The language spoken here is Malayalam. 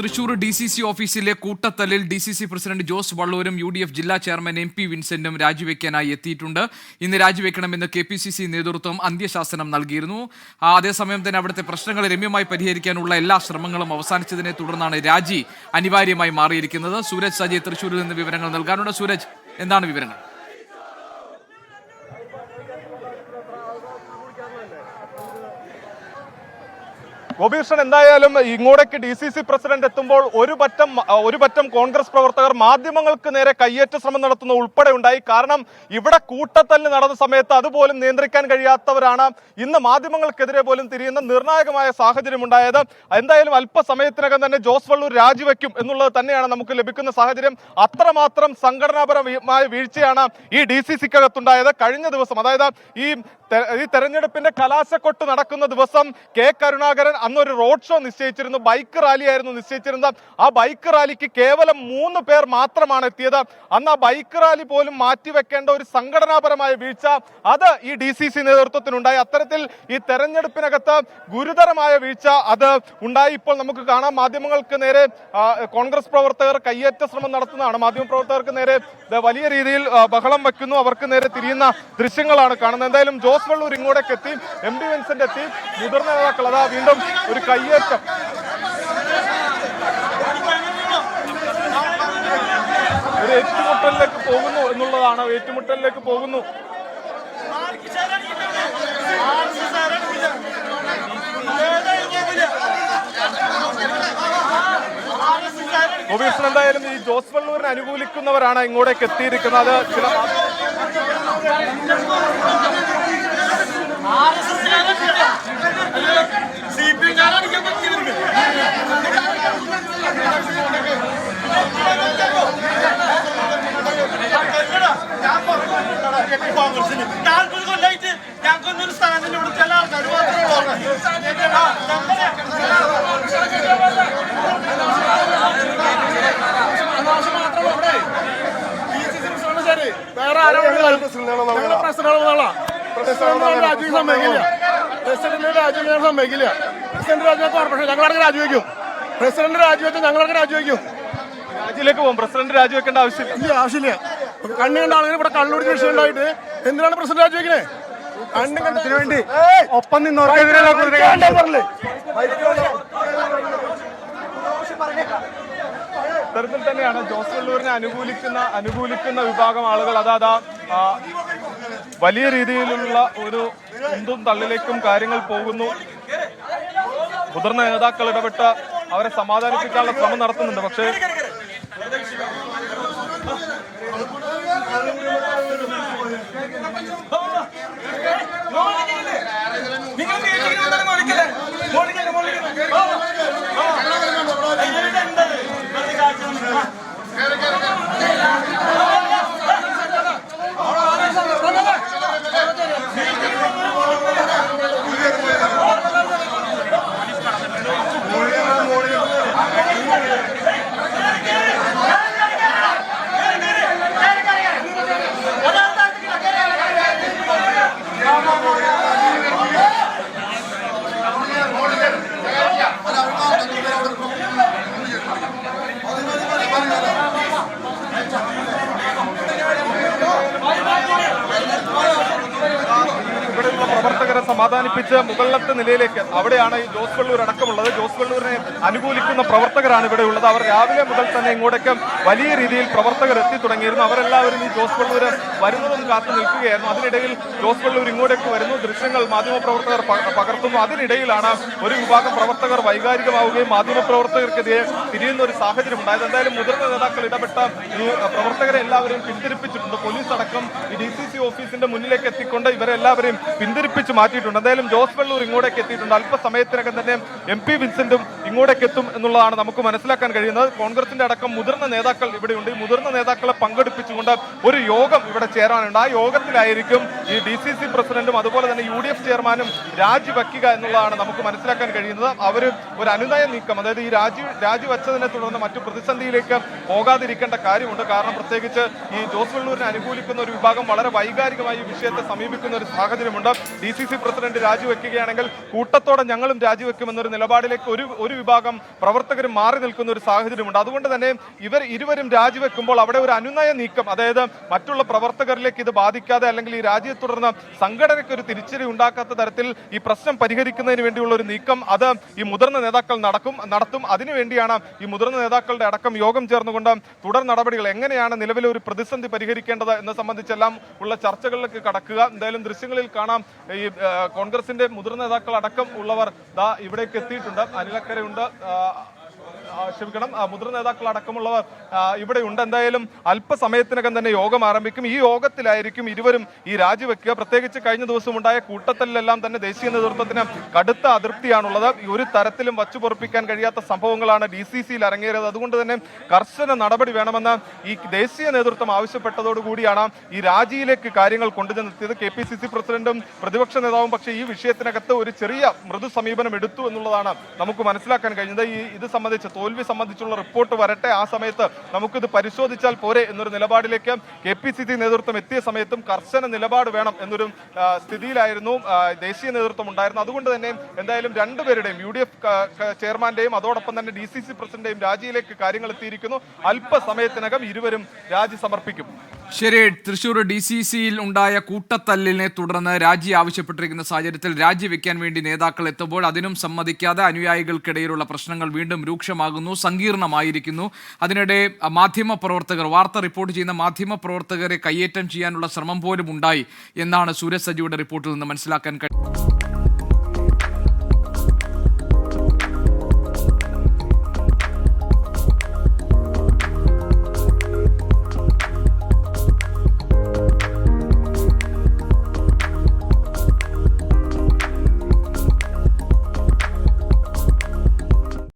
തൃശൂർ ഡി സി സി ഓഫീസിലെ കൂട്ടത്തലിൽ D C C president Jose വള്ളൂരും U D F ജില്ലാ ചെയർമാൻ എം പി വിൻസെന്റും രാജിവെക്കാനായി എത്തിയിട്ടുണ്ട്. ഇന്ന് രാജിവെക്കണമെന്ന് കെ പി സി സി നേതൃത്വം അന്ത്യശാസനം നൽകിയിരുന്നു. അതേസമയം തന്നെ അവിടുത്തെ പ്രശ്നങ്ങൾ രമ്യമായി പരിഹരിക്കാനുള്ള എല്ലാ ശ്രമങ്ങളും അവസാനിച്ചതിനെ തുടർന്നാണ് രാജി അനിവാര്യമായി മാറിയിരിക്കുന്നത്. സൂരജ് സജയ് തൃശൂരിൽ നിന്ന് വിവരങ്ങൾ നൽകാനുണ്ട്. സൂരജ് എന്താണ് വിവരങ്ങൾ? ഗോപീകൃഷ്ണൻ എന്തായാലും ഇങ്ങോട്ടേക്ക് ഡി സി സി പ്രസിഡന്റ് എത്തുമ്പോൾ ഒരു പറ്റം ഒരു പറ്റം കോൺഗ്രസ് പ്രവർത്തകർ മാധ്യമങ്ങൾക്ക് നേരെ കയ്യേറ്റ ശ്രമം നടത്തുന്ന ഉൾപ്പെടെ ഉണ്ടായി. കാരണം ഇവിടെ കൂട്ടത്തല്ല് നടന്ന സമയത്ത് അതുപോലും നിയന്ത്രിക്കാൻ കഴിയാത്തവരാണ് ഇന്ന് മാധ്യമങ്ങൾക്കെതിരെ പോലും തിരിയുന്ന നിർണായകമായ സാഹചര്യം ഉണ്ടായത്. എന്തായാലും അല്പസമയത്തിനകം തന്നെ ജോസ് വള്ളൂർ രാജിവെക്കും എന്നുള്ളത് തന്നെയാണ് നമുക്ക് ലഭിക്കുന്ന സാഹചര്യം. അത്രമാത്രം സംഘടനാപരമായ വീഴ്ചയാണ് ഈ ഡി സി സിക്കകത്തുണ്ടായത് കഴിഞ്ഞ ദിവസം അതായത് ഈ ഈ തെരഞ്ഞെടുപ്പിന്റെ കലാശക്കൊട്ട് നടക്കുന്ന ദിവസം കെ കരുണാകരൻ അന്നൊരു റോഡ് ഷോ നിശ്ചയിച്ചിരുന്നു. ബൈക്ക് റാലി ആയിരുന്നു നിശ്ചയിച്ചിരുന്നത്. ആ ബൈക്ക് റാലിക്ക് കേവലം മൂന്ന് പേർ മാത്രമാണ് എത്തിയത്. അന്ന് ആ ബൈക്ക് റാലി പോലും മാറ്റിവെക്കേണ്ട ഒരു സംഘടനാപരമായ വീഴ്ച അത് ഈ ഡി സി സി നേതൃത്വത്തിനുണ്ടായി. അത്തരത്തിൽ ഈ തെരഞ്ഞെടുപ്പിനകത്ത് ഗുരുതരമായ വീഴ്ച അത് ഉണ്ടായി. ഇപ്പോൾ നമുക്ക് കാണാം. മാധ്യമങ്ങൾക്ക് നേരെ കോൺഗ്രസ് പ്രവർത്തകർ കയ്യേറ്റ ശ്രമം നടത്തുന്നതാണ്. മാധ്യമ പ്രവർത്തകർക്ക് നേരെ വലിയ രീതിയിൽ ബഹളം വെക്കുന്നു. അവർക്ക് നേരെ തിരിയുന്ന ദൃശ്യങ്ങളാണ് കാണുന്നത്. എന്തായാലും ജോസ് വള്ളൂർ ഇങ്ങോട്ടേക്ക് എത്തി എം ഡി വിൻസെന്റ് എത്തി. മുതിർന്ന നേതാക്കൾ അതാ വീണ്ടും ഒരു കയ്യേറ്റം. ഒരു ഏറ്റുമുട്ടലിലേക്ക് പോകുന്നു എന്നുള്ളതാണ്. ഏറ്റുമുട്ടലിലേക്ക് പോകുന്നു. എന്തായാലും ഈ ജോസ് വള്ളൂരിനെ അനുകൂലിക്കുന്നവരാണ് ഇങ്ങോട്ടേക്ക് എത്തിയിരിക്കുന്നത്. ചില കോൺഗ്രസിന് നാൽപ്പത് കൊല്ലായിട്ട് ഞങ്ങൾക്കൊന്നൊരു സ്ഥാനത്തിൽ ഇവിടെ ചില ആൾക്കാർ വേറെ ആരും പ്രസിഡന്റ് രാജ്യം സമ്മതിക്കില്ല പ്രസിഡന്റ് രാജ്യം സമ്മതിക്കില്ല പ്രസിഡന്റ് രാജിവെച്ച കോർപ്പറേഷൻ ഞങ്ങളടക്കം രാജിവെക്കും. പ്രസിഡന്റ് രാജിവെച്ച ഞങ്ങളടക്കം രാജിവെക്കും. രാജിയിലേക്ക് പോകും. പ്രസിഡന്റ് രാജിവെക്കേണ്ട ആവശ്യമില്ല. ഇല്ല ആവശ്യമില്ല. കണ്ണു കണ്ട ആളുകൾ ഇവിടെ കണ്ണൂടിച്ച് വിഷയം ഉണ്ടായിട്ട് എന്തിനാണ് പ്രസിഡന്റ് രാജിവെക്കണേ? കണ്ണു കണ്ടതിന് വേണ്ടി ഒപ്പം നിന്നവർക്കെതിരെ ഇത്തരത്തിൽ തന്നെയാണ് ജോസ് വള്ളൂരിനെ അനുകൂലിക്കുന്ന അനുകൂലിക്കുന്ന വിഭാഗം ആളുകൾ. അതാ ആ, വലിയ രീതിയിലുള്ള ഒരു ഉന്തും തള്ളിലേക്കും കാര്യങ്ങൾ പോകുന്നു. മുതിർന്ന നേതാക്കൾ ഇടപെട്ട് അവരെ സമാധാനിപ്പിക്കാനുള്ള ശ്രമം നടത്തുന്നുണ്ട്. പക്ഷേ സമാധാനിപ്പിച്ച് മുകളിലത്തെ നിലയിലേക്ക്. അവിടെയാണ് ഈ ജോസ് വള്ളൂർ അടക്കമുള്ളത്. ജോസ് വള്ളൂരിനെ അനുകൂലിക്കുന്ന പ്രവർത്തകരാണ് ഇവിടെ ഉള്ളത്. അവർ രാവിലെ മുതൽ തന്നെ ഇങ്ങോട്ടേക്ക് വലിയ രീതിയിൽ പ്രവർത്തകർ എത്തി തുടങ്ങിയിരുന്നു. അവരെല്ലാവരും ഈ ജോസ് വള്ളൂർ വരുന്നതും കാത്തു നിൽക്കുകയായിരുന്നു. അതിനിടയിൽ ജോസ് വള്ളൂർ ഇങ്ങോട്ടേക്ക് വരുന്നു. ദൃശ്യങ്ങൾ മാധ്യമപ്രവർത്തകർ പകർത്തുന്നു. അതിനിടയിലാണ് ഒരു വിഭാഗം പ്രവർത്തകർ വൈകാരികമാവുകയും മാധ്യമപ്രവർത്തകർക്കെതിരെ തിരിയുന്ന ഒരു സാഹചര്യം ഉണ്ടായത്. എന്തായാലും മുതിർന്ന നേതാക്കൾ ഇടപെട്ട ഈ പ്രവർത്തകരെ എല്ലാവരെയും പിന്തിരിപ്പിച്ചിട്ടുണ്ട്. പോലീസ് അടക്കം ഈ ഡി ഓഫീസിന്റെ മുന്നിലേക്ക് എത്തിക്കൊണ്ട് ഇവരെല്ലാവരെയും പിന്തിരിപ്പിച്ച് പിന്തിരിപ്പിച്ച് മാറ്റിയിട്ടുണ്ട് എന്തായാലും ജോസ് വെള്ളൂർ ഇങ്ങോട്ടേക്ക് എത്തിയിട്ടുണ്ട്. അല്പസമയത്തിനകം തന്നെ എം പി വിൻസെന്റും ഇങ്ങോട്ടേക്ക് എത്തും എന്നുള്ളതാണ് നമുക്ക് മനസ്സിലാക്കാൻ കഴിയുന്നത്. കോൺഗ്രസിന്റെ അടക്കം മുതിർന്ന നേതാക്കൾ ഇവിടെയുണ്ട്. ഈ മുതിർന്ന നേതാക്കളെ പങ്കെടുപ്പിച്ചുകൊണ്ട് ഒരു യോഗം ഇവിടെ ചേരാനുണ്ട്. ആ യോഗത്തിലായിരിക്കും ഈ ഡി സി സി പ്രസിഡന്റും അതുപോലെ തന്നെ യു ഡി എഫ് ചെയർമാനും രാജിവെക്കുക എന്നുള്ളതാണ് നമുക്ക് മനസ്സിലാക്കാൻ കഴിയുന്നത്. അവർ ഒരു അനുനയ നീക്കം അതായത് ഈ രാജി രാജിവെച്ചതിനെ തുടർന്ന് മറ്റു പ്രതിസന്ധിയിലേക്ക് പോകാതിരിക്കേണ്ട കാര്യമുണ്ട്. കാരണം പ്രത്യേകിച്ച് ഈ ജോസ് വെള്ളൂരിനെ അനുകൂലിക്കുന്ന ഒരു വിഭാഗം വളരെ വൈകാരികമായി ഈ വിഷയത്തെ സമീപിക്കുന്ന ഒരു സാഹചര്യമുണ്ട്. ഡി സി സി പ്രസിഡന്റ് രാജിവെക്കുകയാണെങ്കിൽ കൂട്ടത്തോടെ ഞങ്ങളും രാജിവെക്കുമെന്നൊരു നിലപാടിലേക്ക് ഒരു ഒരു വിഭാഗം പ്രവർത്തകരും മാറി നിൽക്കുന്ന ഒരു സാഹചര്യമുണ്ട്. അതുകൊണ്ട് തന്നെ ഇവർ ഇരുവരും രാജിവെക്കുമ്പോൾ അവിടെ ഒരു അനുനയ നീക്കം അതായത് മറ്റുള്ള പ്രവർത്തകരിലേക്ക് ഇത് ബാധിക്കാതെ അല്ലെങ്കിൽ ഈ രാജിയെ തുടർന്ന് സംഘടനയ്ക്ക് ഒരു തിരിച്ചടി ഉണ്ടാക്കാത്ത തരത്തിൽ ഈ പ്രശ്നം പരിഹരിക്കുന്നതിന് വേണ്ടിയുള്ള ഒരു നീക്കം അത് ഈ മുതിർന്ന നേതാക്കൾ നടക്കും നടത്തും. അതിനുവേണ്ടിയാണ് ഈ മുതിർന്ന നേതാക്കളുടെ അടക്കം യോഗം ചേർന്നുകൊണ്ട് തുടർ നടപടികൾ എങ്ങനെയാണ് നിലവിലെ ഒരു പ്രതിസന്ധി പരിഹരിക്കേണ്ടത് എന്ന് സംബന്ധിച്ചെല്ലാം ഉള്ള ചർച്ചകളിലേക്ക് കടക്കുക. എന്തായാലും ദൃശ്യങ്ങളിൽ കാണാം ഈ കോൺഗ്രസിന്റെ മുതിർന്ന നേതാക്കൾ അടക്കം ഉള്ളവർ ദാ ഇവിടേക്ക് എത്തിയിട്ടുണ്ട്. അനിലക്കരയുണ്ട്. ക്ഷമിക്കണം. മുതിർന്ന നേതാക്കൾ അടക്കമുള്ളവർ ഇവിടെ ഉണ്ട്. എന്തായാലും അല്പസമയത്തിനകം തന്നെ യോഗം ആരംഭിക്കും. ഈ യോഗത്തിലായിരിക്കും ഇരുവരും ഈ രാജിവെക്കുക. പ്രത്യേകിച്ച് കഴിഞ്ഞ ദിവസം ഉണ്ടായ കൂട്ടത്തലിലെല്ലാം തന്നെ ദേശീയ നേതൃത്വത്തിന് കടുത്ത അതൃപ്തിയാണുള്ളത്. ഒരു തരത്തിലും വച്ചുപൊറപ്പിക്കാൻ കഴിയാത്ത സംഭവങ്ങളാണ് ഡി സി സിയിൽ അരങ്ങേറിയത്. അതുകൊണ്ട് തന്നെ കർശന നടപടി വേണമെന്ന് ഈ ദേശീയ നേതൃത്വം ആവശ്യപ്പെട്ടതോടുകൂടിയാണ് ഈ രാജിയിലേക്ക് കാര്യങ്ങൾ കൊണ്ടുചെന്നെത്തിയത്. കെ പി സി സി പ്രസിഡന്റും പ്രതിപക്ഷ നേതാവും പക്ഷേ ഈ വിഷയത്തിനകത്ത് ഒരു ചെറിയ മൃദു സമീപനം എടുത്തു എന്നുള്ളതാണ് നമുക്ക് മനസ്സിലാക്കാൻ കഴിഞ്ഞത്. ഈ ഇത് സംബന്ധിച്ച് തോൽവി സംബന്ധിച്ചുള്ള റിപ്പോർട്ട് വരട്ടെ. ആ സമയത്ത് നമുക്കിത് പരിശോധിച്ചാൽ പോരെ എന്നൊരു നിലപാടിലേക്ക് കെ പി സി സി നേതൃത്വം എത്തിയ സമയത്തും കർശന നിലപാട് വേണം എന്നൊരു സ്ഥിതിയിലായിരുന്നു ദേശീയ നേതൃത്വം ഉണ്ടായിരുന്നത്. അതുകൊണ്ട് തന്നെ എന്തായാലും രണ്ടുപേരുടെയും യു ഡി എഫ് ചെയർമാന്റെയും അതോടൊപ്പം തന്നെ ഡി സി സി പ്രസിഡന്റെയും രാജിയിലേക്ക് കാര്യങ്ങൾ എത്തിയിരിക്കുന്നു. അല്പസമയത്തിനകം ഇരുവരും രാജി സമർപ്പിക്കും. ശരി തൃശൂർ ഡി സി സിയിൽ ഉണ്ടായ കൂട്ടത്തല്ലിനെ തുടർന്ന് രാജി ആവശ്യപ്പെട്ടിരിക്കുന്ന സാഹചര്യത്തിൽ രാജിവെക്കാൻ വേണ്ടി നേതാക്കൾ എത്തുമ്പോൾ അതിനും സമ്മതിക്കാതെ അനുയായികൾക്കിടയിലുള്ള പ്രശ്നങ്ങൾ വീണ്ടും രൂക്ഷമാകുന്നു സങ്കീർണമായിരിക്കുന്നു. അതിനിടെ മാധ്യമ പ്രവർത്തകർ വാർത്ത റിപ്പോർട്ട് ചെയ്യുന്ന മാധ്യമ പ്രവർത്തകരെ കയ്യേറ്റം ചെയ്യാനുള്ള ശ്രമം പോലും ഉണ്ടായി എന്നാണ് സൂരജ് സജിയുടെ റിപ്പോർട്ടിൽ നിന്ന് മനസ്സിലാക്കാൻ കഴിയും